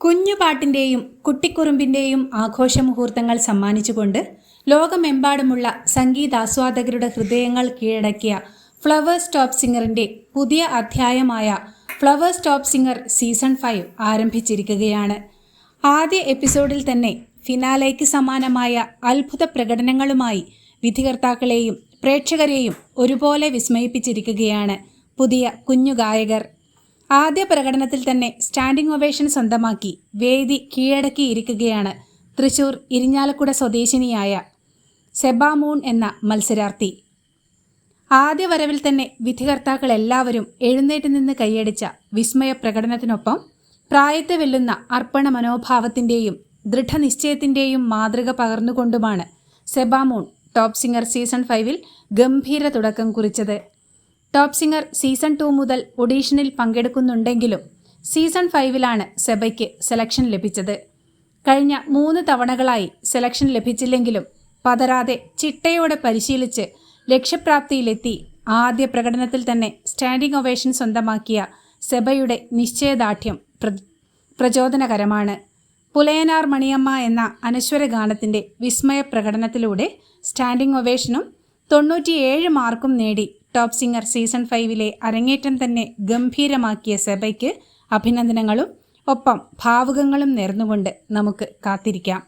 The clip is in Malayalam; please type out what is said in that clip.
കുഞ്ഞുപാട്ടിന്റെയും കുട്ടിക്കുറുമ്പിന്റെയും ആഘോഷമുഹൂർത്തങ്ങൾ സമ്മാനിച്ചുകൊണ്ട് ലോകമെമ്പാടുമുള്ള സംഗീതാസ്വാദകരുടെ ഹൃദയങ്ങൾ കീഴടക്കിയ ഫ്ലവേഴ്സ് ടോപ്പ് സിംഗറിന്റെ പുതിയ അധ്യായമായ flowers top singer season five ആരംഭിച്ചിരിക്കുകയാണ്. ആദ്യ എപ്പിസോഡിൽ തന്നെ ഫിനാലേക്ക് സമാനമായ അത്ഭുത പ്രകടനങ്ങളുമായി വിധികർത്താക്കളെയും പ്രേക്ഷകരെയും ഒരുപോലെ വിസ്മയിപ്പിച്ചിരിക്കുകയാണ് പുതിയ കുഞ്ഞു ഗായകർ ആദ്യ പ്രകടനത്തിൽ തന്നെ സ്റ്റാൻഡിംഗ് ഒവേഷൻ സ്വന്തമാക്കി വേദി കീഴടക്കിയിരിക്കുകയാണ് തൃശൂർ ഇരിഞ്ഞാലക്കുട സ്വദേശിനിയായ സെബാമൂൺ എന്ന മത്സരാർത്ഥി. ആദ്യ വരവിൽ തന്നെ വിധികർത്താക്കൾ എല്ലാവരും എഴുന്നേറ്റ് നിന്ന് കൈയടിച്ച വിസ്മയ പ്രകടനത്തിനൊപ്പം പ്രായത്തെ വെല്ലുന്ന അർപ്പണ മനോഭാവത്തിന്റെയും ദൃഢനിശ്ചയത്തിന്റെയും മാതൃക പകർന്നുകൊണ്ടുമാണ് സെബാമൂൺ ടോപ്പ് സിംഗർ സീസൺ ഫൈവിൽ ഗംഭീര തുടക്കം കുറിച്ചത്. ടോപ്പ് സിംഗർ സീസൺ ടു മുതൽ ഒഡീഷനിൽ പങ്കെടുക്കുന്നുണ്ടെങ്കിലും സീസൺ ഫൈവിലാണ് സെബയ്ക്ക് സെലക്ഷൻ ലഭിച്ചത്. കഴിഞ്ഞ മൂന്ന് തവണകളായി സെലക്ഷൻ ലഭിച്ചില്ലെങ്കിലും പതരാതെ ചിട്ടയോടെ പരിശീലിച്ച് ലക്ഷ്യപ്രാപ്തിയിലെത്തി ആദ്യ പ്രകടനത്തിൽ തന്നെ സ്റ്റാൻഡിംഗ് ഒവേഷൻ സ്വന്തമാക്കിയ സെബയുടെ നിശ്ചയദാർഢ്യം പ്ര പ്രചോദനകരമാണ്. പുലയനാർ മണിയമ്മ എന്ന അനശ്വര ഗാനത്തിന്റെ വിസ്മയ പ്രകടനത്തിലൂടെ സ്റ്റാൻഡിംഗ് ഒവേഷനും തൊണ്ണൂറ്റിയേഴ് മാർക്കും നേടി ടോപ്പ് സിംഗർ സീസൺ ഫൈവിലെ അരങ്ങേറ്റം തന്നെ ഗംഭീരമാക്കിയ സെബയ്ക്ക് അഭിനന്ദനങ്ങളും ഒപ്പം ഭാവുകങ്ങളും നേർന്നുകൊണ്ട് നമുക്ക് കാത്തിരിക്കാം.